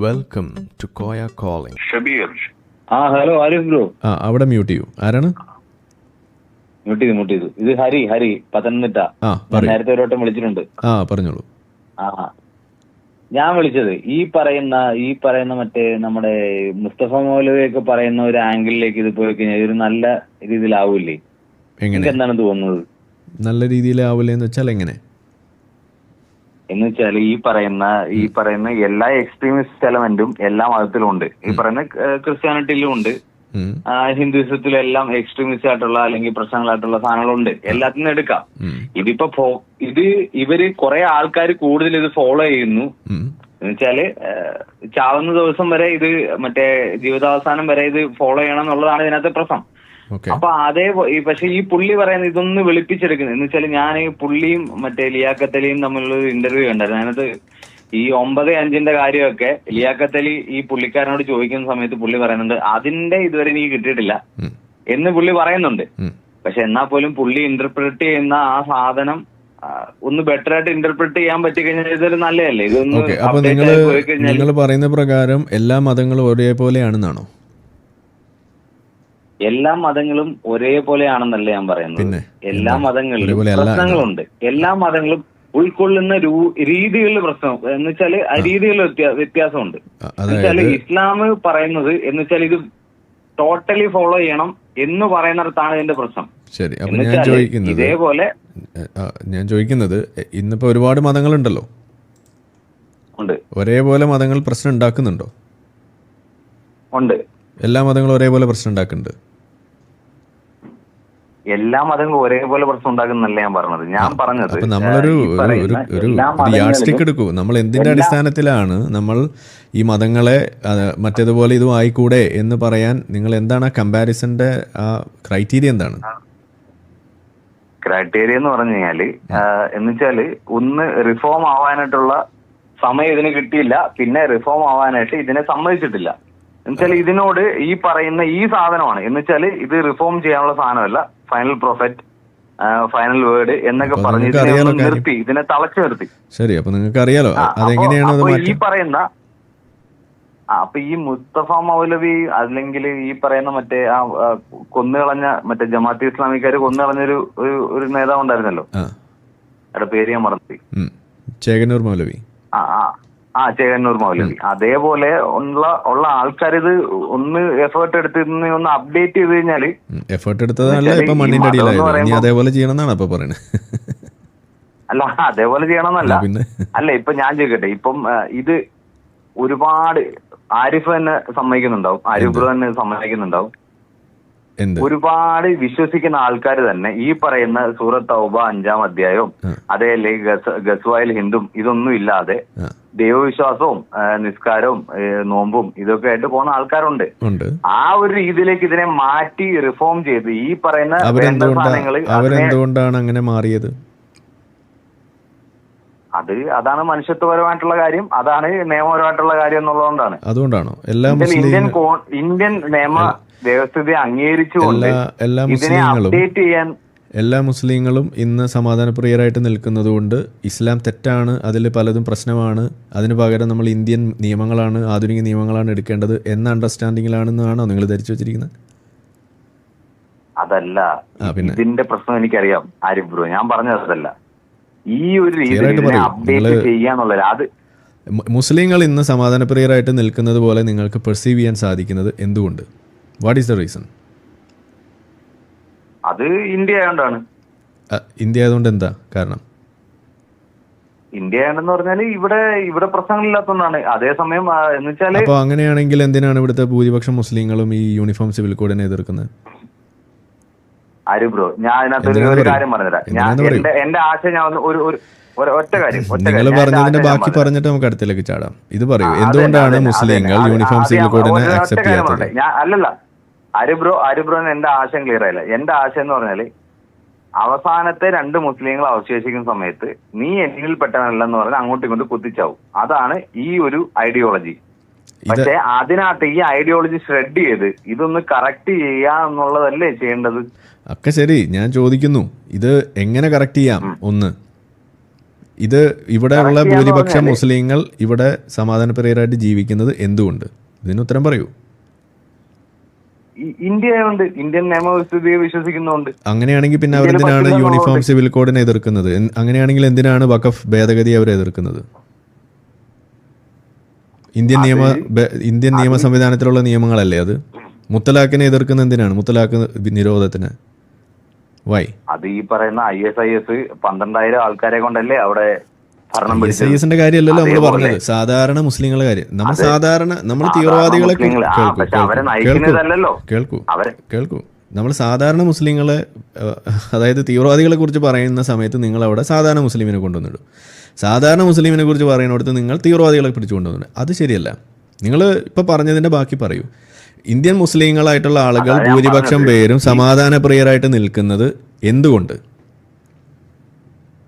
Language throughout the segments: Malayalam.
Welcome to Koya calling Shabeer. ആ ഹലോ ആരിഫ് ബ്രോ. ആ അവിടെ മ്യൂട്ട് ചെയ്യൂ. ആരാണ്? മ്യൂട്ട് ചെയ്തു മ്യൂട്ട് ചെയ്തു. ഇത് ഹരി ഹരി പത്തനംതിട്ട. ആ പറയൂ. നേരത്തെ ഒരു വട്ടം വിളിച്ചിട്ടുണ്ട്. ആ പറഞ്ഞോളൂ. ആ ഞാൻ വിളിച്ചത് ഈ പറയുന്ന ഈ പറയുന്ന മറ്റേ നമ്മുടെ മുസ്തഫ മൗലവിയൊക്കെ പറയുന്ന ഒരു ആംഗിളിലേക്ക് ഇത് പോയി കഴിഞ്ഞാൽ ഇതൊരു നല്ല രീതിയിലാവൂലേ എങ്ങനെ? നിങ്ങൾക്ക് എന്താണ് തോന്നുന്നത്? നല്ല രീതിയിലാവൂലെന്ന് എന്ന് വെച്ചാൽ എങ്ങനെ? എന്ന് വെച്ചാൽ ഈ പറയുന്ന ഈ പറയുന്ന എല്ലാ എക്സ്ട്രീമിസ്റ്റ് എലമെന്റും എല്ലാ മതത്തിലും ഉണ്ട് ഈ പറയുന്ന ക്രിസ്ത്യാനിറ്റിയിലും ഉണ്ട് ഉം, ആ, ഹിന്ദുയിസത്തിലും എക്സ്ട്രീമിസ്റ്റ് ആയിട്ടുള്ള അല്ലെങ്കിൽ പ്രശ്നങ്ങളായിട്ടുള്ള സാധനങ്ങളുണ്ട്. എല്ലാത്തിനും എടുക്കാം. ഇതിപ്പോ ഇത് ഇവർ കുറെ ആൾക്കാർ കൂടുതൽ ഇത് ഫോളോ ചെയ്യുന്നു. എന്ന് എന്നുവെച്ചാൽ ചാവുന്ന ദിവസം വരെ ഇത് മറ്റേ ജീവിതാവസാനം വരെ ഇത് ഫോളോ ചെയ്യണം എന്നുള്ളതാണ് ഇതിനകത്തെ പ്രശ്നം. അപ്പൊ അതേ പക്ഷെ ഈ പുള്ളി പറയുന്നത് ഇതൊന്ന് വെളുപ്പിച്ചെടുക്കുന്നത്. എന്ന് വെച്ചാൽ ഞാൻ ഈ പുള്ളിയും മറ്റേ ലിയാക്കത്തലിയും തമ്മിലുള്ള ഒരു ഇന്റർവ്യൂ ഉണ്ടായിരുന്നു അതിനകത്ത് ഈ ഒമ്പത് അഞ്ചിന്റെ കാര്യമൊക്കെ ലിയാക്കത്തലി ഈ പുള്ളിക്കാരനോട് ചോദിക്കുന്ന സമയത്ത് പുള്ളി പറയുന്നുണ്ട് അതിന്റെ ഇതുവരെ എനിക്ക് കിട്ടിയിട്ടില്ല. എന്ന് പുള്ളി പറയുന്നുണ്ട്. പക്ഷെ എന്നാ പോലും പുള്ളി ഇന്റർപ്രിറ്റ് ചെയ്യുന്ന ആ സാധനം ഒന്ന് ബെറ്റർ ആയിട്ട് ഇന്റർപ്രിറ്റ് ചെയ്യാൻ പറ്റി കഴിഞ്ഞാൽ ഇതൊരു നല്ലതല്ലേ? ഇതൊന്ന് അപ്പൊ നിങ്ങൾ പറയുന്ന പ്രകാരം എല്ലാ മതങ്ങളും ഒരേപോലെയാണെന്നാണോ? എല്ലാ മതങ്ങളും ഒരേപോലെയാണെന്നല്ല ഞാൻ പറയുന്നത്. എല്ലാ മതങ്ങളിലും പ്രശ്നങ്ങളുണ്ട്. എല്ലാ മതങ്ങളും ഉൾക്കൊള്ളുന്ന രൂ- രീതികളിൽ പ്രശ്നം എന്ന് വെച്ചാൽ ആ രീതികളിൽ വ്യത്യാ- വ്യത്യാസമുണ്ട്. എന്നുവെച്ചാൽ എന്ന് വെച്ചാൽ ഇസ്ലാം പറയുന്നത് എന്ന് വെച്ചാൽ ഇത് ടോട്ടലി ഫോളോ ചെയ്യണം എന്ന് പറയുന്നിടത്താണ് ഇതിന്റെ പ്രശ്നം. ശരി അപ്പൊ ഞാൻ ചോദിക്കുന്നത് ഇതേപോലെ ഞാൻ ചോദിക്കുന്നത് ഇന്നിപ്പോ ഒരുപാട് മതങ്ങളുണ്ടല്ലോ. ഉണ്ട്. ഒരേപോലെ മതങ്ങൾ പ്രശ്നം ഉണ്ടാക്കുന്നുണ്ടോ? ഉണ്ട്. എല്ലാ മതങ്ങളും ഒരേപോലെ പ്രശ്നം ഉണ്ടാക്കുന്നുണ്ട്. എല്ലാ മതങ്ങളും ഒരേപോലെ പ്രശ്നം ഉണ്ടാക്കുന്നല്ല ഞാൻ പറഞ്ഞത്. ഞാൻ പറഞ്ഞത് നമ്മളൊരു ഒരു- എടുക്കൂ. നമ്മൾ എന്തിന്റെ അടിസ്ഥാനത്തിലാണ് നമ്മൾ ഈ മതങ്ങളെ മറ്റേതുപോലെ ഇതും ആയിക്കൂടെ എന്ന് പറയാൻ നിങ്ങൾ എന്താണ് ആ കമ്പാരിസന്റെ ആ ക്രൈറ്റീരിയ എന്താണ്? ക്രൈറ്റീരിയ എന്ന് പറഞ്ഞു കഴിഞ്ഞാൽ എന്ന് വെച്ചാൽ ഒന്ന് റിഫോം ആവാനായിട്ടുള്ള സമയം ഇതിന് കിട്ടിയില്ല. പിന്നെ റിഫോം ആവാനായിട്ട് ഇതിനെ സമ്മതിച്ചിട്ടില്ല. എന്നുവെച്ചാൽ ഇതിനോട് ഈ പറയുന്ന ഈ സാധനമാണ്. എന്ന് വെച്ചാൽ ഇത് റിഫോം ചെയ്യാനുള്ള സാധനമല്ല. ഫൈനൽ പ്രോഫിറ്റ് ഫൈനൽ വേർഡ് എന്നൊക്കെ പറഞ്ഞ് ഇതിനെ നിർത്തി ഇതിനെ തളച്ചു നിർത്തി. ശരി അപ്പൊ നിങ്ങൾക്ക് അറിയാലോ. അതെങ്ങനെയാണ് ഈ പറയുന്ന അപ്പൊ ഈ മുസ്തഫ മൗലവി അല്ലെങ്കിൽ ഈ പറയുന്ന മറ്റേ ആ കൊന്നുകളഞ്ഞ മറ്റേ ജമാഅത്ത് ഇസ്ലാമിക്കാര് കൊന്നുകളഞ്ഞൊരു ഒരു ഒരു നേതാവ് ഉണ്ടായിരുന്നല്ലോ അവരുടെ അവിടെ പേര് ഞാൻ മറന്നു ചേകനൂർ മൗലവി. ആ ആ. ആ ചേകന്നൂർ മൗലവി അതേപോലെ ഉള്ള ഉള്ള ആൾക്കാർ ഇത് ഒന്ന് എഫേർട്ട് എടുത്ത് ഒന്ന് അപ്ഡേറ്റ് ചെയ്ത് കഴിഞ്ഞാൽ എഫേർട്ട് എടുത്തതല്ല ഇപ്പൊ മണ്ണിന്റെ ഇനി അതേപോലെ ചെയ്യണം എന്നാണ് അപ്പൊ പറയുന്നത് അല്ല അതേപോലെ ചെയ്യണമെന്നല്ല. അല്ല ഇപ്പൊ ഞാൻ ചോദിക്കട്ടെ. ഇപ്പം ഇത് ഒരുപാട് ആരിഫ് തന്നെ സമ്മതിക്കുന്നുണ്ടാവും. ആരിഫ് ബ്രോ തന്നെ സമ്മതിക്കുന്നുണ്ടാവും. ഒരുപാട് വിശ്വസിക്കുന്ന ആൾക്കാർ തന്നെ ഈ പറയുന്ന സൂറത്ത് തൗബ അഞ്ചാം അധ്യായവും. അതേ അല്ലെങ്കിൽ ഗസ് ഗസ്വായിൽ ഹിന്ദും ഇതൊന്നും ഇല്ലാതെ ദൈവവിശ്വാസവും നിസ്കാരവും നോമ്പും ഇതൊക്കെ ആയിട്ട് പോകുന്ന ആൾക്കാരുണ്ട്. ആ ഒരു രീതിയിലേക്ക് ഇതിനെ മാറ്റി റിഫോം ചെയ്ത് ഈ പറയുന്ന അവരെന്തുകൊണ്ടാണ് അങ്ങനെ മാറിയത്? അത് അതാണ് മനുഷ്യത്വപരമായിട്ടുള്ള കാര്യം അതാണ് നിയമപരമായിട്ടുള്ള കാര്യം എന്നുള്ളതുകൊണ്ടാണ്. അതുകൊണ്ടാണോ? എല്ലാ ഇന്ത്യൻ ഇന്ത്യൻ നിയമ വ്യവസ്ഥിതി അംഗീകരിച്ചുകൊണ്ട് എല്ലാ ഇതിനെ മുസ്ലിങ്ങളും അപ്ഡേറ്റ് ചെയ്യാൻ എല്ലാ മുസ്ലിങ്ങളും ഇന്ന് സമാധാനപ്രിയരായിട്ട് നിൽക്കുന്നതുകൊണ്ട് ഇസ്ലാം തെറ്റാണ് അതിൽ പലതും പ്രശ്നമാണ്. അതിന് പകരം നമ്മൾ ഇന്ത്യൻ നിയമങ്ങളാണ് ആധുനിക നിയമങ്ങളാണ് എടുക്കേണ്ടത് എന്ന അണ്ടർസ്റ്റാൻഡിങ്ങിലാണെന്നാണോ നിങ്ങൾ ധരിച്ചു വെച്ചിരിക്കുന്നത്? അതല്ല. ഇതിന്റെ പ്രശ്നം എനിക്കറിയാം. ആരിഫ് ബ്രോ ഞാൻ പറഞ്ഞതല്ല ഈ ഒരു രീതിയിൽ. അപ്ഡേറ്റ് ചെയ്യാന്നുള്ളത് അത് മുസ്ലിങ്ങൾ ഇന്ന് സമാധാനപ്രിയരായിട്ട് നിൽക്കുന്നത് പോലെ നിങ്ങൾക്ക് പെർസീവ് ചെയ്യാൻ സാധിക്കുന്നത് എന്തുകൊണ്ട്? വാട്ട് ഈസ് ദ റീസൺ അത് ഇന്ത്യ ആയതുകൊണ്ടാണ് ഇന്ത്യ ആയതുകൊണ്ട് എന്താ കാരണം? ഇന്ത്യ ആയതെന്ന് പറഞ്ഞാൽ ഇവിടെ ഇവിടെ പ്രശ്നങ്ങളില്ലാത്തതുകൊണ്ടാണ് അതേസമയം എന്ന് വെച്ചാൽ അപ്പോൾ അങ്ങനെയാണെങ്കിൽ എന്തിനാണ് ഇവിടുത്തെ ഭൂരിപക്ഷം മുസ്ലിങ്ങളും ഈ യൂണിഫോം സിവിൽ കോഡിനെ എതിർക്കുന്നത്? ആര് ബ്രോ? ഞാൻ അതിനകത്ത് ഒരു-. കാര്യം പറഞ്ഞുതരാം. ഞാൻ. എന്റെ എന്റെ ആശയം ഞാൻ ഒരു ഒരു നിങ്ങൾ പറഞ്ഞതിന്റെ ബാക്കി പറഞ്ഞിട്ട് നമുക്ക് അടുത്തേക്ക് ചാടാം. ഇത് പറയൂ. എന്തുകൊണ്ടാണ് മുസ്ലിങ്ങൾ യൂണിഫോം സിവിൽ കോഡിനെ അക്സെപ്റ്റ് ചെയ്യാത്തത്? അല്ലല്ല. അരിബ്രോ അരിബ്രോന് എന്റെ ആശയം ക്ലിയർ ആയില്ല. എന്റെ ആശയം എന്ന് പറഞ്ഞാൽ അവസാനത്തെ രണ്ട് മുസ്ലിങ്ങൾ അവശേഷിക്കുന്ന സമയത്ത് നീ എന്നിൽ പെട്ടവനല്ലെന്ന് പറഞ്ഞാൽ അങ്ങോട്ടും ഇങ്ങോട്ടും കുത്തിച്ചാവും. അതാണ് ഈ ഒരു ഐഡിയോളജി പക്ഷെ അതിനകത്ത് ഈ ഐഡിയോളജി ഷ്രെഡ് ചെയ്ത് ഇതൊന്ന് കറക്റ്റ് ചെയ്യുക എന്നുള്ളതല്ലേ ചെയ്യേണ്ടത്? ഒക്കെ ശരി. ഞാൻ ചോദിക്കുന്നു. ഇത് എങ്ങനെ കറക്റ്റ് ചെയ്യാം? ഒന്ന്. ഇത് ഇവിടെ ഉള്ള ഭൂരിപക്ഷം മുസ്ലിങ്ങൾ ഇവിടെ സമാധാനപ്രിയരായിട്ട് ജീവിക്കുന്നത് എന്തുകൊണ്ട്? ഇതിന് ഉത്തരം പറയൂ. ഇന്ത്യയുണ്ട് ഇന്ത്യൻ നിയമവ്യവസ്ഥയെ വിശ്വസിക്കുന്നുണ്ട്. അങ്ങനെയാണെങ്കിൽ പിന്നെ അവർ അവരെന്തിനാണ് യൂണിഫോം സിവിൽ കോഡിനെ എതിർക്കുന്നത്? അങ്ങനെയാണെങ്കിൽ എന്തിനാണ് വഖഫ് ഭേദഗതി അവർ എതിർക്കുന്നത്? ഇന്ത്യൻ നിയമ ഇന്ത്യൻ നിയമ സംവിധാനത്തിലുള്ള നിയമങ്ങളല്ലേ അത്? മുത്തലാഖിനെ എതിർക്കുന്ന എന്തിനാണ്? മുത്തലാഖ് നിരോധത്തിന് വൈ അത് ഈ പറയുന്ന ഐ എസ് ഐ എസ് പന്ത്രണ്ടായിരം ആൾക്കാരെ കൊണ്ടല്ലേ അവിടെ ഭരണം പിടിച്ചത്. കാര്യമല്ലല്ലോ നമ്മൾ പറഞ്ഞത്. സാധാരണ മുസ്ലിങ്ങളുടെ കാര്യം. നമ്മൾ സാധാരണ നമ്മൾ തീവ്രവാദികളെ കേൾക്കൂ, കേൾക്കൂ. കേൾക്കൂ നമ്മൾ സാധാരണ മുസ്ലിങ്ങളെ അതായത് തീവ്രവാദികളെ കുറിച്ച് പറയുന്ന സമയത്ത് നിങ്ങൾ അവിടെ സാധാരണ മുസ്ലിമിനെ കൊണ്ടുവന്നിടും. സാധാരണ മുസ്ലിമിനെ കുറിച്ച് പറയുന്നിടത്ത് നിങ്ങൾ തീവ്രവാദികളെ പിടിച്ചു കൊണ്ടുവന്നിടും. അത് ശരിയല്ല. നിങ്ങൾ ഇപ്പോൾ പറഞ്ഞതിന്റെ ബാക്കി പറയൂ. ഇന്ത്യൻ മുസ്ലിങ്ങളായിട്ടുള്ള ആളുകൾ ഭൂരിപക്ഷം പേരും സമാധാന പ്രിയരായിട്ട് നിൽക്കുന്നത് എന്തുകൊണ്ട്?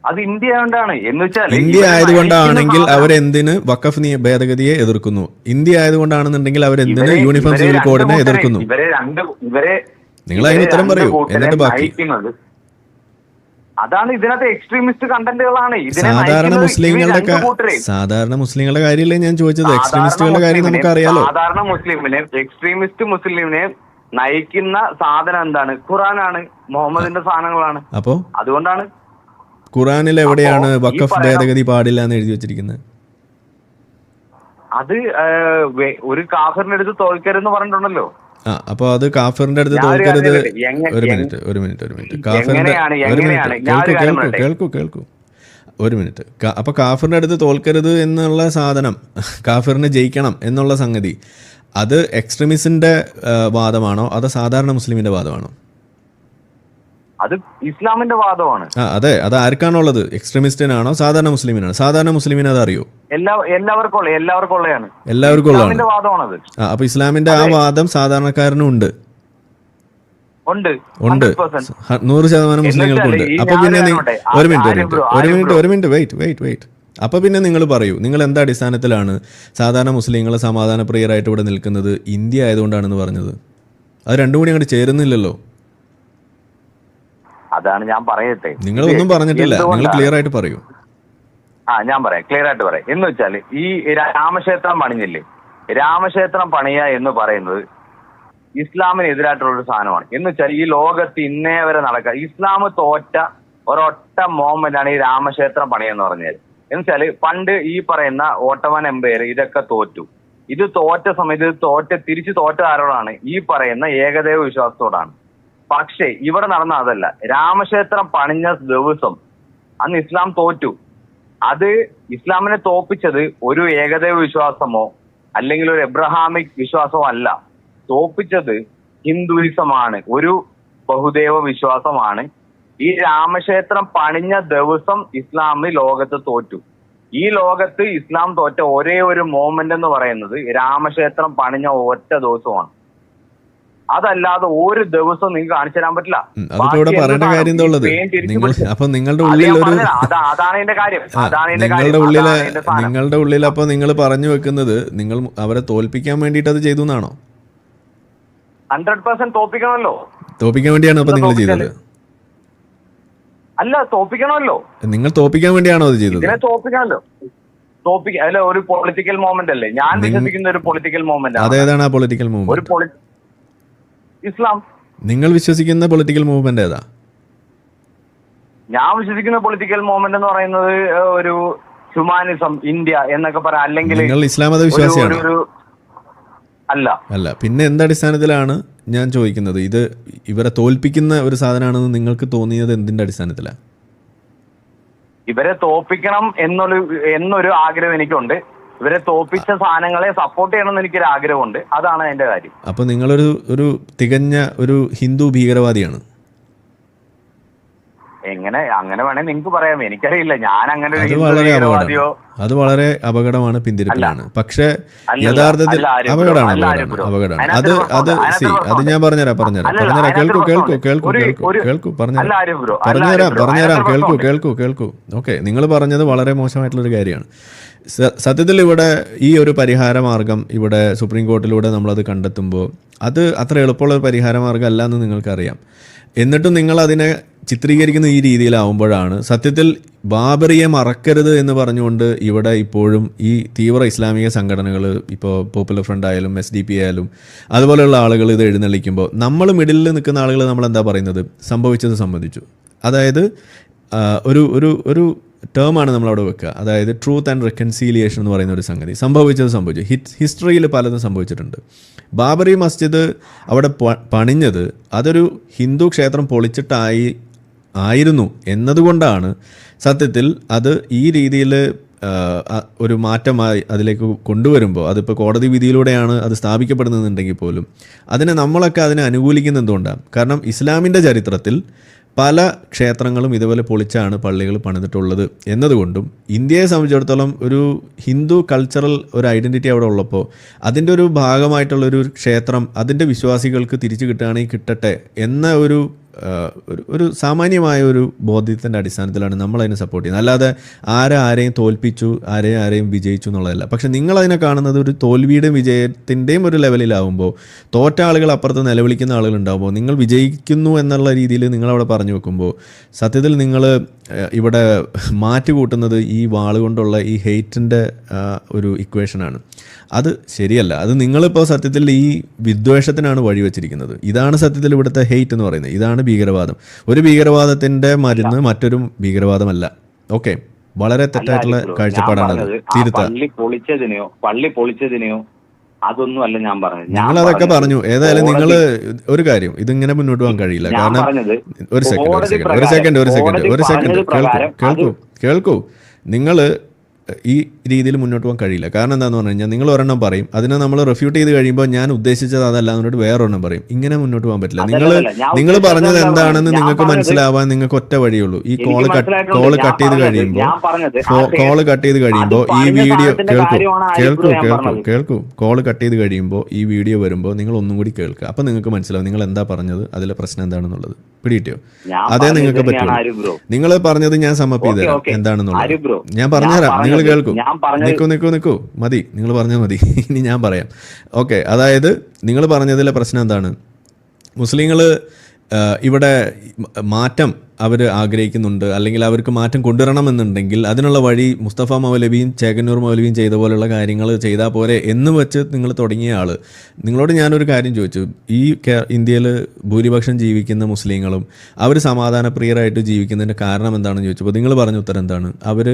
അത് ഇന്ത്യ ആയതുകൊണ്ടാണ് എന്ന് വെച്ചാൽ ഇന്ത്യ ആയതുകൊണ്ടാണെങ്കിൽ അവരെന്തിന് വഖഫ് നിയ ഭേദഗതിയെ എതിർക്കുന്നു? ഇന്ത്യ ആയതുകൊണ്ടാണെന്നുണ്ടെങ്കിൽ അവരെന്തിന് യൂണിഫോം സിവിൽ കോഡിനെ എതിർക്കുന്നു? ഇവരെ രണ്ട് ഇവരെ നിങ്ങൾ അതിന് ഉത്തരം പറയൂ. എന്നിട്ട് ബാക്കി. അതാണ് ഇതിനകത്ത് എക്സ്ട്രീമിസ്റ്റ് കണ്ടന്റുകളാണ്. സാധാരണ മുസ്ലിങ്ങളുടെ. സാധാരണ മുസ്ലിങ്ങളുടെ കാര്യമല്ലേ ഞാൻ ചോദിച്ചത്? എക്സ്ട്രീമിസ്റ്റുകളുടെ കാര്യം നമുക്ക് അറിയാലോ സാധാരണ മുസ്ലിമിനെ എക്സ്ട്രീമിസ്റ്റ് മുസ്ലിമിനെ നയിക്കുന്ന സാധനം എന്താണ്? ഖുറാനാണ് മുഹമ്മദിന്റെ സാധനങ്ങളാണ്. അപ്പോ? അതുകൊണ്ടാണ് ഖുറാനിൽ എവിടെയാണ് വഖഫ് ഭേദഗതി പാടില്ല എന്ന് എഴുതി വെച്ചിരിക്കുന്നത്? അത് ഒരു കാഫിറിന്റെ അടുത്ത് തോൽക്കരുതെന്ന് പറഞ്ഞിട്ടുണ്ടല്ലോ. ആ അപ്പൊ അത് കാഫിറിന്റെ അടുത്ത് തോൽക്കരുത് ഒരു മിനിറ്റ് ഒരു മിനിറ്റ് ഒരു മിനിറ്റ്. കാഫിറിന്റെ ഒരു മിനിറ്റ്. കേൾക്കൂ കേൾക്കൂ കേൾക്കൂ കേൾക്കൂ. ഒരു മിനിറ്റ്. അപ്പൊ കാഫിറിന്റെ അടുത്ത് തോൽക്കരുത് എന്നുള്ള സാധനം കാഫിറിനെ ജയിക്കണം എന്നുള്ള സംഗതി അത് എക്സ്ട്രീമിസിന്റെ വാദമാണോ? അതോ സാധാരണ മുസ്ലിമിന്റെ വാദമാണോ? അത് ഇസ്ലാമിന്റെ വാദമാണ്. അതെ അത് ആർക്കാണുള്ളത്? എക്സ്ട്രീമിസ്റ്റിനാണോ? സാധാരണ മുസ്ലിമിനാണോ? സാധാരണ മുസ്ലിമിന് അത് അറിയോ? എല്ലാ എല്ലാവർക്കും ഉള്ള എല്ലാവർക്കും ഉള്ളതാണ്. എല്ലാവർക്കും ഉള്ളതാണ്. വാദമാണത്. അപ്പൊ ഇസ്ലാമിന്റെ ആ വാദം സാധാരണക്കാരനും ഉണ്ട്. ഉണ്ട്. ഉണ്ട്. 100%. ഹ- നൂറ് ശതമാനം മുസ്ലിങ്ങൾക്കുണ്ട് അപ്പൊ പിന്നെ ഒരു മിനിറ്റ് ഒരു മിനിറ്റ് ഒരു മിനിറ്റ് ഒരു മിനിറ്റ് വെയിറ്റ് വെയിറ്റ് വെയിറ്റ് അപ്പൊ പിന്നെ നിങ്ങൾ പറയൂ നിങ്ങൾ എന്താ അടിസ്ഥാനത്തിലാണ് സാധാരണ മുസ്ലിങ്ങൾ സമാധാന പ്രിയരായിട്ട് ഇവിടെ നിൽക്കുന്നത്? ഇന്ത്യ ആയതുകൊണ്ടാണെന്ന് പറഞ്ഞത്. അത് രണ്ടും കൂടി അങ്ങോട്ട് ചേരുന്നില്ലല്ലോ. അതാണ് ഞാൻ പറയട്ടെ. നിങ്ങൾ ഒന്നും പറഞ്ഞിട്ടില്ല. നിങ്ങൾ ക്ലിയർ ആയിട്ട് പറയൂ. ആ ഞാൻ പറയാം. ക്ലിയർ ആയിട്ട് പറയാം. എന്ന് വെച്ചാൽ ഈ രാമക്ഷേത്രം പണിഞ്ഞില്ലേ? രാമക്ഷേത്രം പണിയ എന്ന് പറയുന്നത് ഇസ്ലാമിന് എതിരായിട്ടുള്ള ഒരു സാധനമാണ്. എന്ന് വെച്ചാൽ ഈ ലോകത്ത് ഇന്നേ വരെ നടക്കുക ഇസ്ലാം തോറ്റ ഒരൊറ്റ മോമെന്റ് ആണ് ഈ രാമക്ഷേത്രം പണിയെന്ന് പറഞ്ഞത് എന്ന് വെച്ചാൽ പണ്ട് ഈ പറയുന്ന ഓട്ടോമൻ എംപയർ ഇതൊക്കെ തോറ്റു. ഇത് തോറ്റ സമയത്ത് ഇത് തോറ്റ തിരിച്ചു തോറ്റ ആരോടാണ്? ഈ പറയുന്ന ഏകദേവ വിശ്വാസത്തോടാണ്. പക്ഷേ ഇവിടെ നടന്ന അതല്ല. രാമക്ഷേത്രം പണിഞ്ഞ ദിവസം അന്ന് ഇസ്ലാം തോറ്റു. അത് ഇസ്ലാമിനെ തോപ്പിച്ചത് ഒരു ഏകദൈവ വിശ്വാസമോ അല്ലെങ്കിൽ ഒരു എബ്രഹാമിക് വിശ്വാസമോ അല്ല. തോപ്പിച്ചത് ഹിന്ദുയിസമാണ്. ഒരു ബഹുദൈവ വിശ്വാസമാണ്. ഈ രാമക്ഷേത്രം പണിഞ്ഞ ദിവസം ഇസ്ലാം ലോകത്ത് തോറ്റു. ഈ ലോകത്ത് ഇസ്ലാം തോറ്റ ഒരേ ഒരു മോമെന്റ് എന്ന് പറയുന്നത് രാമക്ഷേത്രം പണിഞ്ഞ ഒറ്റ ദിവസമാണ്. അതല്ലാതെ ഒരു ദിവസം നിങ്ങൾക്ക് കാണിച്ചു തരാൻ പറ്റില്ല. ഇവിടെ പറയേണ്ട കാര്യം നിങ്ങൾ അപ്പൊ നിങ്ങളുടെ ഉള്ളിൽ ഒരു അതാണ് എന്റെ കാര്യം. അതാണ് നിങ്ങളുടെ ഉള്ളിലെ അതാണ് നിങ്ങളുടെ ഉള്ളിൽ അപ്പൊ നിങ്ങൾ പറഞ്ഞു വെക്കുന്നത് നിങ്ങൾ അവരെ തോൽപ്പിക്കാൻ വേണ്ടിയിട്ട് അത് ചെയ്തു എന്നാണോ? ഹൺഡ്രഡ് പെർസെന്റ് തോപ്പിക്കണമല്ലോ തോപ്പിക്കാൻ വേണ്ടിയാണ് അപ്പൊ നിങ്ങൾ ചെയ്തത്? അല്ല തോപ്പിക്കണമല്ലോ നിങ്ങൾ തോപ്പിക്കാൻ വേണ്ടിയാണോ അത് ചെയ്തത്? തോപ്പിക്കണമല്ലോ തോപ്പിക്ക അല്ല ഒരു പൊളിറ്റിക്കൽ മൂവ്മെന്റ് അല്ലേ? ഞാൻ വിശ്വസിക്കുന്ന ഒരു പൊളിറ്റിക്കൽ മൂവ്മെന്റ് അതേതാണ് ആ പൊളിറ്റിക്കൽ ഒരു മൂവ്മെന്റ് പൊളി ഇസ്ലാം. നിങ്ങൾ വിശ്വസിക്കുന്ന പൊളിറ്റിക്കൽ മൂവ്മെന്റ് ഏതാ? ഞാൻ വിശ്വസിക്കുന്ന പൊളിറ്റിക്കൽ മൂവ്മെന്റ് എന്ന് പറയുന്നത് ഒരു ഹ്യൂമാനിസം ഇന്ത്യ എന്നൊക്കെ പറയാം. അല്ലെങ്കിൽ നിങ്ങൾ ഇസ്ലാം മത ഒരു- വിശ്വാസിയാണോ? ഒരു- ഒരു അല്ല. അല്ല പിന്നെ എന്തടിസ്ഥാനത്തിലാണ് ഞാൻ ചോദിക്കുന്നത്? ഇത് ഇവരെ തോൽപ്പിക്കുന്ന ഒരു സാധനമാണെന്ന് നിങ്ങൾക്ക് തോന്നിയത് എന്തിന്റെ അടിസ്ഥാനത്തിലാണ് ഇവരെ തോൽപ്പിക്കണം എന്നൊരു എന്നൊരു ആഗ്രഹം എനിക്കുണ്ട്. ഇവരെ തോപ്പിച്ച സാധനങ്ങളെ സപ്പോർട്ട് ചെയ്യണം എന്ന് എനിക്കൊരു ആഗ്രഹമുണ്ട് അതാണ് എന്റെ കാര്യം. അപ്പൊ നിങ്ങളൊരു ഒരു തികഞ്ഞ ഒരു ഹിന്ദു ഭീകരവാദിയാണ്. എങ്ങനെ അങ്ങനെ വേണേ നിങ്ങൾക്ക് പറയാം. എനിക്കറിയില്ല. ഞാൻ അങ്ങനെ ഒരു അത് വളരെ ഭീകരവാദിയോ? അത് വളരെ അപകടമാണ് പിന്തിരിപ്പിലാണ്. പക്ഷെ യഥാർത്ഥത്തിൽ അപകടമാണ് അപകടമാണ്. അത് അത് സി അത് ഞാൻ പറഞ്ഞുതരാം പറഞ്ഞുതരാം. പറഞ്ഞുതരാം. കേൾക്കൂ കേൾക്കൂ കേൾക്കൂ കേൾക്കൂ കേൾക്കൂ പറഞ്ഞുതരാം. പറഞ്ഞുതരാം പറഞ്ഞുതരാം കേൾക്കൂ കേൾക്കൂ കേൾക്കൂ. ഓക്കെ നിങ്ങൾ പറഞ്ഞത് വളരെ മോശമായിട്ടുള്ളൊരു കാര്യമാണ്. സത്യത്തിൽ ഇവിടെ ഈ ഒരു പരിഹാരമാർഗം ഇവിടെ സുപ്രീം കോർട്ടിലൂടെ നമ്മളത് കണ്ടെത്തുമ്പോൾ അത് അത്ര എളുപ്പമുള്ള ഒരു പരിഹാര മാർഗം അല്ല എന്ന് നിങ്ങൾക്കറിയാം. എന്നിട്ടും നിങ്ങൾ അതിനെ ചിത്രീകരിക്കുന്ന ഈ രീതിയിലാവുമ്പോഴാണ് സത്യത്തിൽ ബാബറിയെ മറക്കരുത് എന്ന് പറഞ്ഞുകൊണ്ട് ഇവിടെ ഇപ്പോഴും ഈ തീവ്ര ഇസ്ലാമിക സംഘടനകൾ ഇപ്പോൾ പോപ്പുലർ ഫ്രണ്ട് ആയാലും എസ് ഡി പി ആയാലും അതുപോലെയുള്ള ആളുകൾ ഇത് എഴുന്നള്ളിക്കുമ്പോൾ നമ്മൾ മിഡിലിൽ നിൽക്കുന്ന ആളുകൾ നമ്മൾ എന്താ പറയുന്നത്? സംഭവിച്ചത് സംബന്ധിച്ചു. അതായത് ഒരു ഒരു ഒരു ടേമാണ് നമ്മളവിടെ വെക്കുക. അതായത് ട്രൂത്ത് ആൻഡ് റെക്കൺസീലിയേഷൻ എന്ന് പറയുന്ന ഒരു സംഗതി. സംഭവിച്ചത് സംഭവിച്ചു. ഹിസ്റ്ററിയിൽ പലതും സംഭവിച്ചിട്ടുണ്ട്. ബാബറി മസ്ജിദ് അവിടെ പണിഞ്ഞത് അതൊരു ഹിന്ദു ക്ഷേത്രം പൊളിച്ചിട്ടായി ആയിരുന്നു എന്നതുകൊണ്ടാണ് സത്യത്തിൽ അത് ഈ രീതിയിൽ ഒരു മാറ്റമായി അതിലേക്ക് കൊണ്ടുവരുമ്പോൾ അതിപ്പോൾ കോടതി വിധിയിലൂടെയാണ് അത് സ്ഥാപിക്കപ്പെടുന്നതെന്നുണ്ടെങ്കിൽ പോലും അതിനെ നമ്മളൊക്കെ അതിനെ അനുകൂലിക്കുന്നത് എന്തുകൊണ്ടാണ് കാരണം ഇസ്ലാമിന്റെ ചരിത്രത്തിൽ പല ക്ഷേത്രങ്ങളും ഇതുപോലെ പൊളിച്ചാണ് പള്ളികൾ പണിതിട്ടുള്ളത് എന്നതുകൊണ്ടും ഇന്ത്യയെ സംബന്ധിച്ചിടത്തോളം ഒരു ഹിന്ദു കൾച്ചറൽ ഒരു ഐഡന്റിറ്റി അവിടെ ഉള്ളപ്പോൾ അതിന്റെ ഒരു ഭാഗമായിട്ടുള്ളൊരു ക്ഷേത്രം അതിന്റെ വിശ്വാസികൾക്ക് തിരിച്ചു കിട്ടുകയാണെങ്കിൽ കിട്ടട്ടെ എന്ന ഒരു ഒരു ഒരു സാമാന്യമായ ഒരു ബോധ്യത്തിന്റെ അടിസ്ഥാനത്തിലാണ് നമ്മൾ അതിനെ സപ്പോർട്ട് ചെയ്യുന്നത്. അല്ലാതെ ആരെ ആരെയും തോൽപ്പിച്ചു ആരെയും ആരെയും വിജയിച്ചു എന്നുള്ളതല്ല. പക്ഷെ നിങ്ങൾ അതിനെ കാണുന്നത് ഒരു തോൽവിയുടെയും വിജയത്തിന്റെയും ഒരു ലെവലിലാവുമ്പോൾ തോറ്റ ആളുകൾ അപ്പുറത്ത് നിലവിളിക്കുന്ന ആളുകൾ ഉണ്ടാകുമ്പോൾ നിങ്ങൾ വിജയിക്കുന്നു എന്നുള്ള രീതിയിൽ നിങ്ങളവിടെ പറഞ്ഞു വെക്കുമ്പോൾ സത്യത്തിൽ നിങ്ങൾ ഇവിടെ മാറ്റി കൂട്ടുന്നത് ഈ വാൾ കൊണ്ടുള്ള ഈ ഹെയ്റ്റിന്റെ ഒരു ഇക്വേഷനാണ് അത് ശരിയല്ല. അത് നിങ്ങളിപ്പോൾ സത്യത്തിൽ ഈ വിദ്വേഷത്തിനാണ് വഴിവെച്ചിരിക്കുന്നത് ഇതാണ് സത്യത്തിൽ ഇവിടുത്തെ ഹെയ്റ്റ് എന്ന് പറയുന്നത്. ഇതാണ് ഭീകരവാദം. ഒരു ഭീകരവാദത്തിന്റെ മരുന്ന് മറ്റൊരു ഭീകരവാദമല്ല. ഓക്കെ. വളരെ തെറ്റായിട്ടുള്ള കാഴ്ചപ്പാടാണ് പള്ളി പൊളിച്ചതിനെയോ പള്ളി പൊളിച്ചതിനെയോ അതൊന്നും അല്ല ഞാൻ പറഞ്ഞത്. നിങ്ങൾ അതൊക്കെ പറഞ്ഞു. ഏതായാലും നിങ്ങൾ ഒരു കാര്യം. ഇതിങ്ങനെ മുന്നോട്ട് പോകാൻ കഴിയില്ല. കാരണം ഒരു സെക്കൻഡ് ഒരു സെക്കൻഡ് ഒരു സെക്കൻഡ് ഒരു സെക്കൻഡ് ഒരു സെക്കൻഡ് കേൾക്കൂ കേൾക്കൂ. നിങ്ങൾ കേൾക്കൂ. നിങ്ങൾ ഈ രീതിയിൽ മുന്നോട്ട് പോകാൻ കഴിയില്ല. കാരണം എന്താണെന്ന് പറഞ്ഞു കഴിഞ്ഞാൽ നിങ്ങൾ ഒരെണ്ണം പറയും. അതിനെ നമ്മൾ റിഫ്യൂട്ട് ചെയ്ത് കഴിയുമ്പോൾ ഞാൻ ഉദ്ദേശിച്ചത് അതല്ല എന്നിട്ട് വേറൊരെണ്ണം പറയും. ഇങ്ങനെ മുന്നോട്ട് പോകാൻ പറ്റില്ല. നിങ്ങൾ നിങ്ങൾ പറഞ്ഞത് എന്താണെന്ന് നിങ്ങൾക്ക് മനസ്സിലാവാൻ നിങ്ങൾക്ക് ഒറ്റ വഴിയുള്ളൂ. ഈ കോൾ കോൾ. കോൾ കട്ട് ചെയ്ത് കഴിയുമ്പോൾ കോൾ കട്ട് ചെയ്ത് കഴിയുമ്പോൾ ഈ വീഡിയോ കേൾക്കൂ. കേൾക്കൂ കേൾക്കൂ കേൾക്കൂ. കോൾ കട്ട് ചെയ്ത് കഴിയുമ്പോൾ ഈ വീഡിയോ വരുമ്പോൾ നിങ്ങൾ ഒന്നും കൂടി കേൾക്കുക. അപ്പം നിങ്ങൾക്ക് മനസ്സിലാവും നിങ്ങൾ എന്താ പറഞ്ഞത് അതിലെ പ്രശ്നം എന്താണെന്നുള്ളത്. പിടിയിട്ടോ അതേ നിങ്ങൾക്ക് പറ്റും പറ്റുള്ളൂ. നിങ്ങൾ പറഞ്ഞത് ഞാൻ സമപ്പ് ചെയ്ത് ഓക്കേ, തരാം എന്താണെന്നുള്ളത്. ഞാൻ പറഞ്ഞുതരാം. നിങ്ങൾ കേൾക്കും. നിൽക്കൂ നിൽക്കൂ നിൽക്കൂ മതി. നിങ്ങൾ പറഞ്ഞാൽ മതി. ഇനി ഞാൻ പറയാം. ഓക്കെ അതായത് നിങ്ങൾ പറഞ്ഞതിലെ പ്രശ്നം എന്താണ്? മുസ്ലിങ്ങൾ ഇവിടെ മാറ്റം അവർ ആഗ്രഹിക്കുന്നുണ്ട്. അല്ലെങ്കിൽ അവർക്ക് മാറ്റം കൊണ്ടുവരണമെന്നുണ്ടെങ്കിൽ അതിനുള്ള വഴി മുസ്തഫ മൗലവിയും ചേകന്നൂർ മൗലവിയും ചെയ്ത പോലുള്ള കാര്യങ്ങൾ ചെയ്താൽ പോരെ എന്ന് വെച്ച് നിങ്ങൾ തുടങ്ങിയ ആൾ. നിങ്ങളോട് ഞാനൊരു കാര്യം ചോദിച്ചു. ഈ ഇന്ത്യയിൽ ഭൂരിപക്ഷം ജീവിക്കുന്ന മുസ്ലിങ്ങളും അവർ സമാധാനപ്രിയരായിട്ട് ജീവിക്കുന്നതിന്റെ കാരണം എന്താണെന്ന് ചോദിച്ചപ്പോൾ നിങ്ങൾ പറഞ്ഞ ഉത്തരം എന്താണ്? അവർ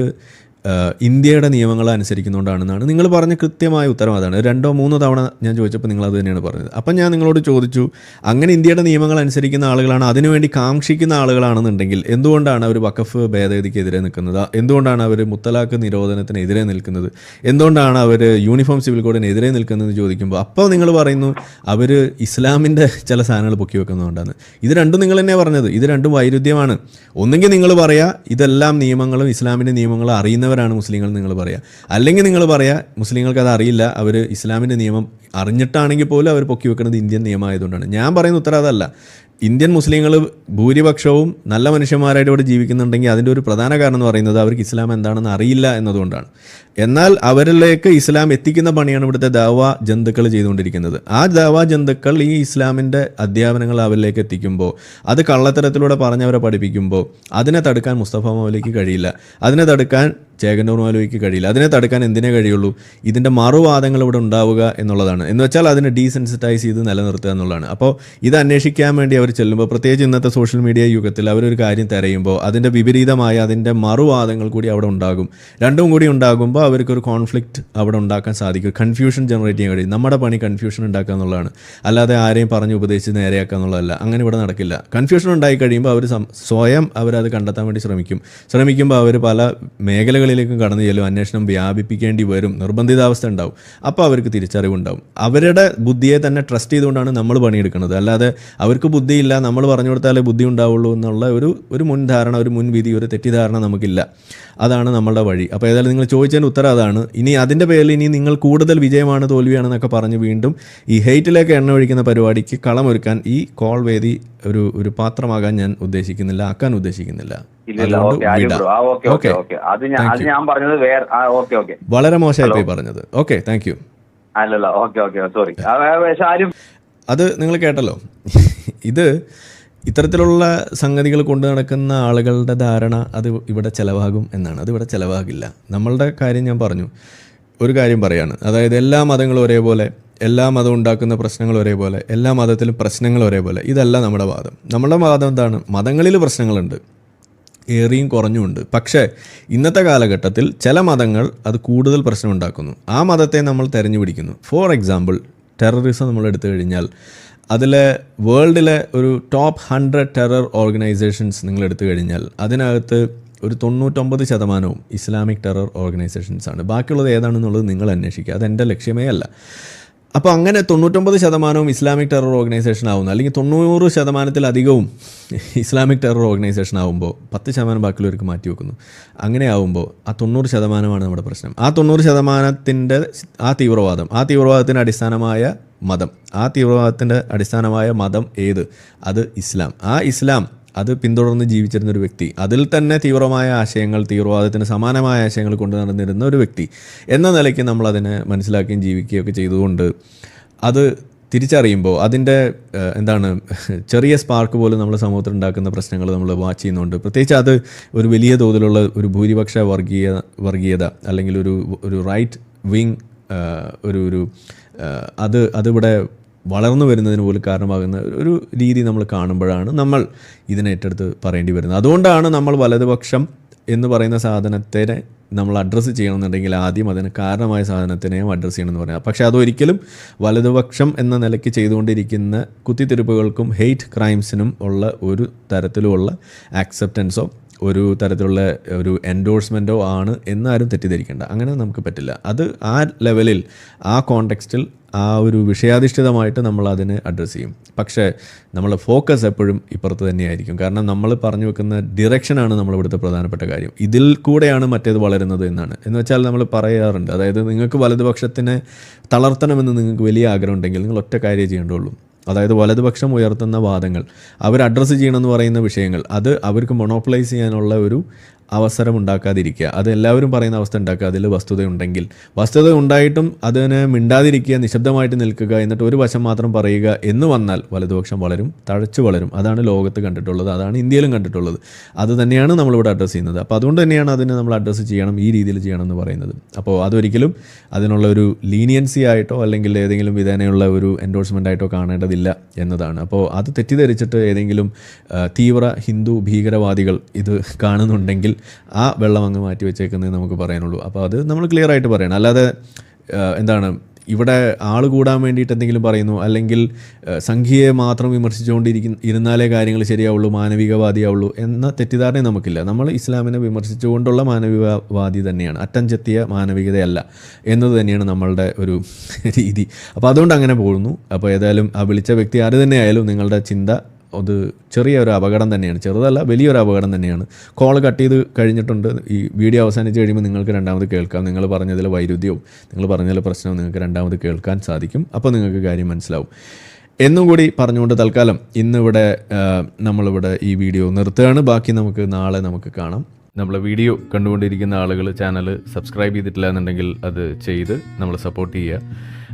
ഇന്ത്യയുടെ നിയമങ്ങൾ അനുസരിക്കുന്നുകൊണ്ടാണെന്നാണ് നിങ്ങൾ പറഞ്ഞ കൃത്യമായ ഉത്തരം അതാണ്. രണ്ടോ മൂന്നോ തവണ ഞാൻ ചോദിച്ചപ്പോൾ നിങ്ങൾ അത് തന്നെയാണ് പറഞ്ഞത്. അപ്പം ഞാൻ നിങ്ങളോട് ചോദിച്ചു അങ്ങനെ ഇന്ത്യയുടെ നിയമങ്ങൾ അനുസരിക്കുന്ന ആളുകളാണ് അതിനുവേണ്ടി കാംക്ഷിക്കുന്ന ആളുകളാണെന്നുണ്ടെങ്കിൽ എന്തുകൊണ്ടാണ് അവർ വഖഫ് ഭേദഗതിക്കെതിരെ നിൽക്കുന്നത്? എന്തുകൊണ്ടാണ് അവർ മുത്തലാഖ് നിരോധനത്തിനെതിരെ നിൽക്കുന്നത്? എന്തുകൊണ്ടാണ് അവർ യൂണിഫോം സിവിൽ കോഡിനെതിരെ നിൽക്കുന്നതെന്ന് ചോദിക്കുമ്പോൾ അപ്പോൾ നിങ്ങൾ പറയുന്നു അവർ ഇസ്ലാമിന്റെ ചില സാധനങ്ങൾ പൊക്കി വെക്കുന്നതുകൊണ്ടാണ് ഇത് രണ്ടും നിങ്ങൾ തന്നെ പറഞ്ഞത്. ഇത് രണ്ടും വൈരുദ്ധ്യമാണ്. ഒന്നുകിൽ നിങ്ങൾ പറയാ ഇതെല്ലാം നിയമങ്ങളും ഇസ്ലാമിന്റെ നിയമങ്ങളും അറിയുന്നവരാണ് മുസ്ലിങ്ങൾ നിങ്ങൾ പറയാ. അല്ലെങ്കിൽ നിങ്ങൾ പറയാ മുസ്ലിങ്ങൾക്ക് അത് അറിയില്ല അവർ ഇസ്ലാമിന്റെ നിയമം അറിഞ്ഞിട്ടാണെങ്കിൽ പോലും അവർ പൊക്കി വെക്കുന്നത് ഇന്ത്യൻ നിയമമായതുകൊണ്ടാണ്. ഞാൻ പറയുന്ന ഉത്തരം അതല്ല. ഇന്ത്യൻ മുസ്ലിങ്ങൾ ഭൂരിപക്ഷവും നല്ല മനുഷ്യന്മാരായിട്ട് ഇവിടെ ജീവിക്കുന്നുണ്ടെങ്കിൽ അതിന്റെ ഒരു പ്രധാന കാരണം എന്ന് പറയുന്നത് അവർക്ക് ഇസ്ലാം എന്താണെന്ന് അറിയില്ല എന്നതുകൊണ്ടാണ്. എന്നാൽ അവരിലേക്ക് ഇസ്ലാം എത്തിക്കുന്ന പണിയാണ് ഇവിടുത്തെ ദാവ ജന്തുക്കൾ ചെയ്തുകൊണ്ടിരിക്കുന്നത്. ആ ദാവ ജന്തുക്കൾ ഈ ഇസ്ലാമിന്റെ അധ്യാപനങ്ങൾ അവരിലേക്ക് എത്തിക്കുമ്പോൾ അത് കള്ളത്തരത്തിലൂടെ പറഞ്ഞവരെ പഠിപ്പിക്കുമ്പോൾ അതിനെ തടുക്കാൻ മുസ്തഫ മൗലിക്ക് കഴിയില്ല. അതിനെ തടുക്കാൻ ചേകന്നൂർ മൗലിക്ക് കഴിയില്ല. അതിനെ തടുക്കാൻ എന്തിനേ കഴിയുള്ളൂ? ഇതിന്റെ മറുവാദങ്ങൾ ഇവിടെ ഉണ്ടാവുക എന്നുള്ളതാണ്. എന്ന് വെച്ചാൽ അതിനെ ഡീസെൻസിറ്റൈസ് ചെയ്ത് നിലനിർത്തുക എന്നുള്ളതാണ്. അപ്പോൾ ഇത് അന്വേഷിക്കാൻ വേണ്ടി അവർ ചെല്ലുമ്പോൾ പ്രത്യേകിച്ച് ഇന്നത്തെ സോഷ്യൽ മീഡിയ യുഗത്തിൽ അവരൊരു കാര്യം തിരയുമ്പോൾ അതിന്റെ വിപരീതമായ അതിന്റെ മറുവാദങ്ങൾ കൂടി അവിടെ ഉണ്ടാകും. രണ്ടും കൂടി ഉണ്ടാകുമ്പോൾ അവർക്കൊരു കോൺഫ്ലിക്റ്റ് അവിടെ ഉണ്ടാക്കാൻ സാധിക്കും. കൺഫ്യൂഷൻ ജനറേറ്റ് ചെയ്യാൻ കഴിയും. നമ്മുടെ പണി കൺഫ്യൂഷൻ ഉണ്ടാക്കുക എന്നുള്ളതാണ്. അല്ലാതെ ആരെയും പറഞ്ഞ് ഉപദേശിച്ച് നേരെയാക്കുക എന്നുള്ളതല്ല. അങ്ങനെ ഇവിടെ നടക്കില്ല. കൺഫ്യൂഷൻ ഉണ്ടായി കഴിയുമ്പോൾ അവർ സ്വയം അവരത് കണ്ടെത്താൻ വേണ്ടി ശ്രമിക്കും. ശ്രമിക്കുമ്പോൾ അവർ പല മേഖലകളിലേക്കും കടന്നു ചെല്ലും. അന്വേഷണം വ്യാപിപ്പിക്കേണ്ടി വരും. നിർബന്ധിതാവസ്ഥ ഉണ്ടാവും. അപ്പോൾ അവർക്ക് തിരിച്ചറിവുണ്ടാവും. അവരുടെ ബുദ്ധിയെ തന്നെ ട്രസ്റ്റ് ചെയ്തുകൊണ്ടാണ് നമ്മൾ പണിയെടുക്കുന്നത്. അല്ലാതെ അവർക്ക് ബുദ്ധിയില്ല നമ്മൾ പറഞ്ഞു കൊടുത്താലേ ബുദ്ധി ഉണ്ടാവുള്ളൂ എന്നുള്ള ഒരു ഒരു മുൻധാരണ ഒരു മുൻവിധി ഒരു തെറ്റിദ്ധാരണ നമുക്കില്ല. അതാണ് നമ്മളുടെ വഴി. അപ്പോൾ ഏതായാലും നിങ്ങൾ ചോദിച്ചതിന്റെ ഉത്തരം അതാണ്. ഇനി അതിന്റെ പേരിൽ ഇനി നിങ്ങൾ കൂടുതൽ വിജയമാണ് തോൽവിയാണെന്നൊക്കെ പറഞ്ഞ് വീണ്ടും ഈ ഹെയ്റ്റിലേക്ക് എണ്ണ ഒഴിക്കുന്ന പരിപാടിക്ക് കളമൊരുക്കാൻ ഈ കോൾ വേദി ഒരു ഒരു പാത്രമാകാൻ ഞാൻ ഉദ്ദേശിക്കുന്നില്ല ആക്കാൻ ഉദ്ദേശിക്കുന്നില്ല. വളരെ മോശമായി പോയി പറഞ്ഞത്. ഓക്കെ താങ്ക് യു അല്ലല്ല ഓക്കെ ഓക്കെ സോറി അത് നിങ്ങൾ കേട്ടല്ലോ. ഇത് ഇത്തരത്തിലുള്ള സംഗതികൾ കൊണ്ടു നടക്കുന്ന ആളുകളുടെ ധാരണ അത് ഇവിടെ ചിലവാകും എന്നാണ്. അത് ഇവിടെ ചിലവാകില്ല. നമ്മളുടെ കാര്യം ഞാൻ പറഞ്ഞു. ഒരു കാര്യം പറയാണ്. അതായത് എല്ലാ മതങ്ങളും ഒരേപോലെ എല്ലാ മതവും ഉണ്ടാക്കുന്ന പ്രശ്നങ്ങൾ ഒരേപോലെ എല്ലാ മതത്തിലും പ്രശ്നങ്ങൾ ഒരേപോലെ. ഇതല്ല നമ്മുടെ വാദം. നമ്മുടെ വാദം എന്താണ്? മതങ്ങളിൽ പ്രശ്നങ്ങളുണ്ട്. ഏറിയും കുറഞ്ഞുമുണ്ട്. പക്ഷേ ഇന്നത്തെ കാലഘട്ടത്തിൽ ചില മതങ്ങൾ അത് കൂടുതൽ പ്രശ്നമുണ്ടാക്കുന്നു ആ മതത്തെ നമ്മൾ തിരഞ്ഞു പിടിക്കുന്നു. ഫോർ എക്സാമ്പിൾ ടെററിസം നമ്മൾ എടുത്തു കഴിഞ്ഞാൽ അതിലെ വേൾഡിലെ ഒരു ടോപ്പ് ഹൺഡ്രഡ് ടെറർ ഓർഗനൈസേഷൻസ് നിങ്ങൾ എടുത്തു കഴിഞ്ഞാൽ അതിനകത്ത് ഒരു തൊണ്ണൂറ്റൊമ്പത് ശതമാനവും ഇസ്ലാമിക് ടെറർ ഓർഗനൈസേഷൻസ് ആണ്. ബാക്കിയുള്ളത് ഏതാണെന്നുള്ളത് നിങ്ങൾ അന്വേഷിക്കുക. അതെന്റെ ലക്ഷ്യമേ അല്ല. അപ്പോൾ അങ്ങനെ തൊണ്ണൂറ്റൊമ്പത് ശതമാനവും ഇസ്ലാമിക് ടെറർ ഓർഗനൈസേഷൻ ആവുന്നു. അല്ലെങ്കിൽ തൊണ്ണൂറ് ശതമാനത്തിലധികവും ഇസ്ലാമിക് ടെറർ ഓർഗനൈസേഷൻ ആവുമ്പോൾ പത്ത് ശതമാനം ബാക്കിയുള്ളവർക്ക് മാറ്റി വെക്കുന്നു. അങ്ങനെ ആവുമ്പോൾ ആ തൊണ്ണൂറ് ശതമാനമാണ് നമ്മുടെ പ്രശ്നം. ആ തൊണ്ണൂറ് ശതമാനത്തിന്റെ ആ തീവ്രവാദം. ആ തീവ്രവാദത്തിന്റെ അടിസ്ഥാനമായ മതം. ആ തീവ്രവാദത്തിന്റെ അടിസ്ഥാനമായ മതം ഏത്? അത് ഇസ്ലാം. ആ ഇസ്ലാം അത് പിന്തുടർന്ന് ജീവിച്ചിരുന്ന ഒരു വ്യക്തി. അതിൽ തന്നെ തീവ്രമായ ആശയങ്ങൾ തീവ്രവാദത്തിന് സമാനമായ ആശയങ്ങൾ കൊണ്ടു നടന്നിരുന്ന ഒരു വ്യക്തി എന്ന നിലയ്ക്ക് നമ്മൾ അതിനെ മനസ്സിലാക്കുകയും ജീവിക്കുകയൊക്കെ ചെയ്തുകൊണ്ട് അത് തിരിച്ചറിയുമ്പോൾ അതിന്റെ എന്താണ് ചെറിയ സ്പാർക്ക് പോലും നമ്മൾ സമൂഹത്തിൽ ഉണ്ടാക്കുന്ന പ്രശ്നങ്ങൾ നമ്മൾ വാച്ച് ചെയ്യുന്നുണ്ട്. പ്രത്യേകിച്ച് അത് ഒരു വലിയ തോതിലുള്ള ഒരു ഭൂരിപക്ഷ വർഗീയ വർഗീയത അല്ലെങ്കിൽ ഒരു ഒരു റൈറ്റ് വിങ് ഒരു ഒരു അത് അതിവിടെ വളർന്നു വരുന്നതിന് പോലും കാരണമാകുന്ന ഒരു രീതി നമ്മൾ കാണുമ്പോഴാണ് നമ്മൾ ഇതിനെ ഏറ്റെടുത്ത് പറയേണ്ടി വരുന്നത്. അതുകൊണ്ടാണ് നമ്മൾ വലതുപക്ഷം എന്ന് പറയുന്ന സാധനത്തെ നമ്മൾ അഡ്രസ്സ് ചെയ്യണമെന്നുണ്ടെങ്കിൽ ആദ്യം അതിന് കാരണമായ സാധനത്തിനെയും അഡ്രസ്സ് ചെയ്യണമെന്ന് പറയാം. പക്ഷേ അതൊരിക്കലും വലതുപക്ഷം എന്ന നിലയ്ക്ക് ചെയ്തുകൊണ്ടിരിക്കുന്ന കുത്തിത്തിരിപ്പുകൾക്കും ഹെയ്റ്റ് ക്രൈംസിനും ഉള്ള ഒരു തരത്തിലുമുള്ള ആക്സെപ്റ്റൻസോ ഒരു തരത്തിലുള്ള ഒരു എൻഡോഴ്സ്മെന്റോ ആണ് എന്നാരും തെറ്റിദ്ധരിക്കേണ്ട. അങ്ങനെ നമുക്ക് പറ്റില്ല. അത് ആ ലെവലിൽ ആ കോണ്ടെക്സ്റ്റിൽ ആ ഒരു വിഷയാധിഷ്ഠിതമായിട്ട് നമ്മൾ അതിനെ അഡ്രസ്സ് ചെയ്യും. പക്ഷേ നമ്മൾ ഫോക്കസ് എപ്പോഴും ഇപ്പുറത്ത് തന്നെയായിരിക്കും. കാരണം നമ്മൾ പറഞ്ഞു വെക്കുന്ന ഡിറക്ഷനാണ് നമ്മൾ ഇവിടുത്തെ പ്രധാനപ്പെട്ട കാര്യം. ഇതിൽ കൂടെയാണ് മറ്റേത് വളരുന്നത് എന്നാണ്. എന്ന് വെച്ചാൽ നമ്മൾ പറയാറുണ്ട്. അതായത് നിങ്ങൾക്ക് വലതുപക്ഷത്തിനെ തളർത്തണമെന്ന് നിങ്ങൾക്ക് വലിയ ആഗ്രഹം ഉണ്ടെങ്കിൽ നിങ്ങൾ ഒറ്റ കാര്യം ചെയ്യേണ്ടുള്ളൂ. അതായത് വലതുപക്ഷം ഉയർത്തുന്ന വാദങ്ങൾ. അവർ അഡ്രസ്സ് ചെയ്യണമെന്ന് പറയുന്ന വിഷയങ്ങൾ. അത് അവർക്ക് മൊണോപ്ലൈസ് ചെയ്യാനുള്ള ഒരു അവസരം ഉണ്ടാക്കാതിരിക്കുക അത് എല്ലാവരും പറയുന്ന അവസ്ഥ ഉണ്ടാക്കുക. അതിൽ വസ്തുതയുണ്ടെങ്കിൽ വസ്തുത ഉണ്ടായിട്ടും അതിനെ മിണ്ടാതിരിക്കുക നിശബ്ദമായിട്ട് നിൽക്കുക എന്നിട്ട് ഒരു വശം മാത്രം പറയുക എന്ന് വന്നാൽ വലതുപക്ഷം വളരും തഴച്ചു വളരും. അതാണ് ലോകത്ത് കണ്ടിട്ടുള്ളത്. അതാണ് ഇന്ത്യയിലും കണ്ടിട്ടുള്ളത്. അത് തന്നെയാണ് നമ്മളിവിടെ അഡ്രസ്സ് ചെയ്യുന്നത്. അപ്പോൾ അതുകൊണ്ട് തന്നെയാണ് അതിനെ നമ്മൾ അഡ്രസ്സ് ചെയ്യണം ഈ രീതിയിൽ ചെയ്യണം എന്ന് പറയുന്നത്. അപ്പോൾ അതൊരിക്കലും അതിനുള്ള ഒരു ലീനിയൻസി ആയിട്ടോ അല്ലെങ്കിൽ ഏതെങ്കിലും വിധേനയുള്ള ഒരു എൻഡോഴ്സ്മെന്റ് ആയിട്ടോ കാണേണ്ടതില്ല എന്നതാണ്. അപ്പോൾ അത് തെറ്റിദ്ധരിച്ചിട്ട് ഏതെങ്കിലും തീവ്ര ഹിന്ദു ഭീകരവാദികൾ ഇത് കാണുന്നുണ്ടെങ്കിൽ ആ വെള്ളം അങ്ങ് മാറ്റി വെച്ചേക്കുന്നേ നമുക്ക് പറയാനുള്ളൂ. അപ്പോൾ അത് നമ്മൾ ക്ലിയർ ആയിട്ട് പറയണം. അല്ലാതെ എന്താണ് ഇവിടെ ആൾ കൂടാൻ വേണ്ടിയിട്ട് എന്തെങ്കിലും പറയുന്നു? അല്ലെങ്കിൽ സംഖ്യയെ മാത്രം വിമർശിച്ചുകൊണ്ടിരിക്കുന്ന ഇരുന്നാലേ കാര്യങ്ങൾ ശരിയാവുള്ളൂ മാനവികവാദിയാവുള്ളൂ എന്ന തെറ്റിദ്ധാരണ നമുക്കില്ല. നമ്മൾ ഇസ്ലാമിനെ വിമർശിച്ചുകൊണ്ടുള്ള മാനവികവാദി തന്നെയാണ്. അറ്റം ചെത്തിയ മാനവികതയല്ല എന്നത് തന്നെയാണ് നമ്മളുടെ ഒരു രീതി. അപ്പോൾ അതുകൊണ്ട് അങ്ങനെ പോകുന്നു. അപ്പോൾ ഏതായാലും ആ വിളിച്ച വ്യക്തി ആര് തന്നെയായാലും നിങ്ങളുടെ ചിന്ത അത് ചെറിയൊരു അപകടം തന്നെയാണ്. ചെറുതല്ല വലിയൊരു അപകടം തന്നെയാണ്. കോൾ കട്ട് ചെയ്ത് കഴിഞ്ഞിട്ടുണ്ട്. ഈ വീഡിയോ അവസാനിച്ച് കഴിയുമ്പോൾ നിങ്ങൾക്ക് രണ്ടാമത് കേൾക്കാം. നിങ്ങൾ പറഞ്ഞതിൽ വൈരുദ്ധ്യവും നിങ്ങൾ പറഞ്ഞതിൽ പ്രശ്നവും നിങ്ങൾക്ക് രണ്ടാമത് കേൾക്കാൻ സാധിക്കും. അപ്പോൾ നിങ്ങൾക്ക് കാര്യം മനസ്സിലാവും. എന്നും കൂടി പറഞ്ഞുകൊണ്ട് തൽക്കാലം. ഇന്നിവിടെ നമ്മളിവിടെ ഈ വീഡിയോ നിർത്തുകയാണ്. ബാക്കി നമുക്ക് നാളെ നമുക്ക് കാണാം. നമ്മളെ വീഡിയോ കണ്ടുകൊണ്ടിരിക്കുന്ന ആളുകൾ ചാനൽ സബ്സ്ക്രൈബ് ചെയ്തിട്ടില്ല എന്നുണ്ടെങ്കിൽ അത് ചെയ്ത് നമ്മൾ സപ്പോർട്ട് ചെയ്യുക.